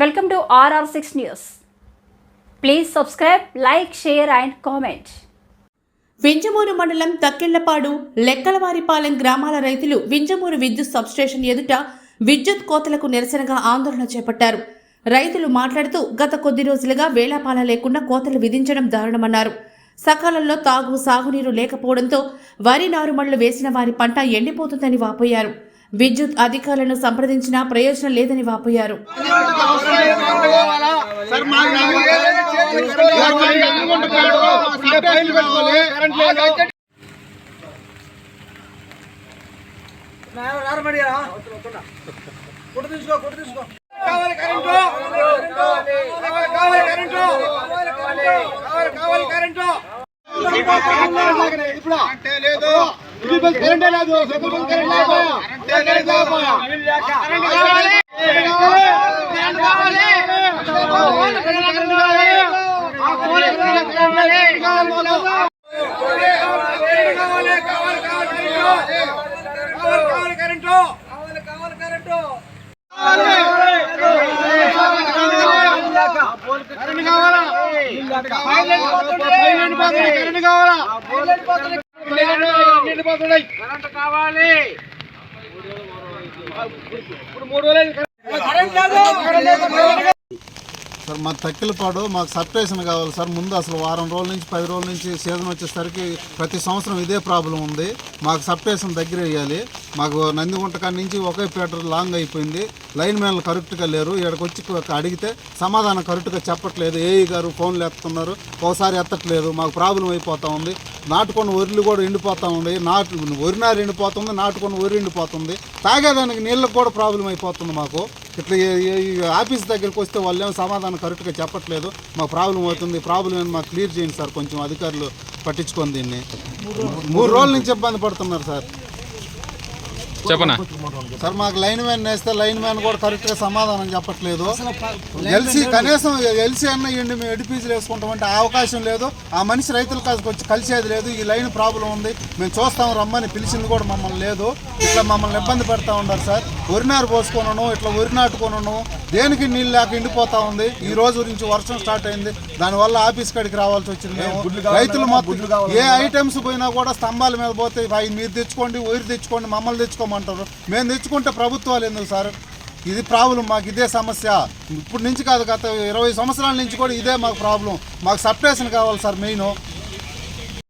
Welcome to RR six news please subscribe like share and comment Vinjamuru మండలం తక్కెళ్ళపాడు లెక్కలవారిపాలెం గ్రామాల రైతులు వింజమూరు విద్యుత్ సబ్స్టేషన్ ఎదుట విద్యుత్ కోతలకు నిరసనగా ఆందోళన చేపట్టారు. రైతులు మాట్లాడుతూ గత కొద్ది రోజులుగా వేళాపాల లేకుండా కోతలు విధించడం దారుణమన్నారు. సకాలంలో తాగు సాగునీరు లేకపోవడంతో వరి నారుమళ్ళు వేసిన వారి పంట ఎండిపోతుందని వాపోయారు. విద్యుత్ అధికారులను సంప్రదించినా ప్రయోజనం లేదని వాపోయారు ఇప్పుడు అంటే లేదు కావాలి కావాలి కరెంటు ఇప్పుడు అంటే లేదు కరెంటే లేదు. సెకండ్ కరెంట్ లేకపోయా కరెంట్ లేకపోయా కరెంట్ కావాలి? కరెంట్ కావాలి? కరెంట్ కావాలి? ఆ కోలే కరెంట్ కావాలి? కావాలి కావాలి కావాలి కరెంటు కావాలి? కావాలి కరెంటు కరెంట్ కావాలా కరెంట్ కావాలా? కరెంట్ కావాలి. ఇప్పుడు మూడు రోజులు కరెంట్ లేదు కరెంట్ లేదు సార్ మా తక్కిలపాడు మాకు సర్పేషన్ కావాలి సార్. ముందు అసలు వారం రోజుల నుంచి పది రోజుల నుంచి సీజన్ వచ్చేసరికి ప్రతి సంవత్సరం ఇదే ప్రాబ్లం ఉంది. మాకు సబ్స్టేషన్ దగ్గర వేయాలి. మాకు నందిగుంట కాడి నుంచి ఒకే పీటర్ లాంగ్ అయిపోయింది. లైన్ మ్యాన్లు కరెక్ట్గా లేరు. ఇక్కడికి వచ్చి అడిగితే సమాధానం కరెక్ట్గా చెప్పట్లేదు. ఏఈ గారు ఫోన్లు ఎత్తుతున్నారు. ఒకసారి ఎత్తట్లేదు. మాకు ప్రాబ్లం అయిపోతూ ఉంది. నాటుకొని వరిలు కూడా ఎండిపోతా ఉంది. నాటు వరి నారు ఎండిపోతుంది. నాటుకొని వరి ఎండిపోతుంది. తాగేదానికి నీళ్ళకి కూడా ప్రాబ్లం అయిపోతుంది మాకు. ఇట్లా ఆఫీస్ దగ్గరికి వస్తే వాళ్ళు ఏమో సమాధానం కరెక్ట్గా చెప్పట్లేదు. మాకు ప్రాబ్లం అవుతుంది. ప్రాబ్లం మాకు క్లియర్ చేయండి సార్. కొంచెం అధికారులు పట్టించుకొని దీన్ని. మూడు రోజుల నుంచి ఇబ్బంది పడుతున్నారు సార్. చెప్పనా? సార్ మాకు లైన్ మ్యాన్ వేస్తే లైన్ మ్యాన్ కూడా కరెక్ట్గా సమాధానం చెప్పట్లేదు. ఎల్సీ కనీసం ఎల్సీ అన్న ఇవ్వండి మేము ఎడిపీజీలు వేసుకుంటామంటే ఆ అవకాశం లేదు. ఆ మనిషి రైతులకు అది వచ్చి కలిసేది లేదు. ఈ లైన్ ప్రాబ్లం ఉంది. మేము చూస్తాం రమ్మని పిలిచింది కూడా మమ్మల్ని లేదు. ఇట్లా మమ్మల్ని ఇబ్బంది పెడతా ఉన్నారు సార్. వరినారు పోసుకొనను ఇట్లా వరి నాటుకొనను దేనికి నీళ్ళు లేక ఎండిపోతా ఉంది? ఈ రోజు నుంచి వర్షం స్టార్ట్ అయింది. దానివల్ల ఆఫీస్ కాడికి రావాల్సి వచ్చింది మేము. రైతులు మొత్తం ఏ ఐటమ్స్ పోయినా కూడా స్తంభాల మీద పోతే అవి మీరు తెచ్చుకోండి వరి తెచ్చుకోండి మమ్మల్ని తెచ్చుకోమంటారు. మేము తెచ్చుకుంటే ప్రభుత్వాలు ఎందుకు సార్? ఇది ప్రాబ్లం మాకు ఇదే సమస్య. ఇప్పటి నుంచి కాదు గత ఇరవై సంవత్సరాల నుంచి కూడా ఇదే మాకు ప్రాబ్లం. మాకు సబ్స్టేషన్ కావాలి సార్ మెయిన్.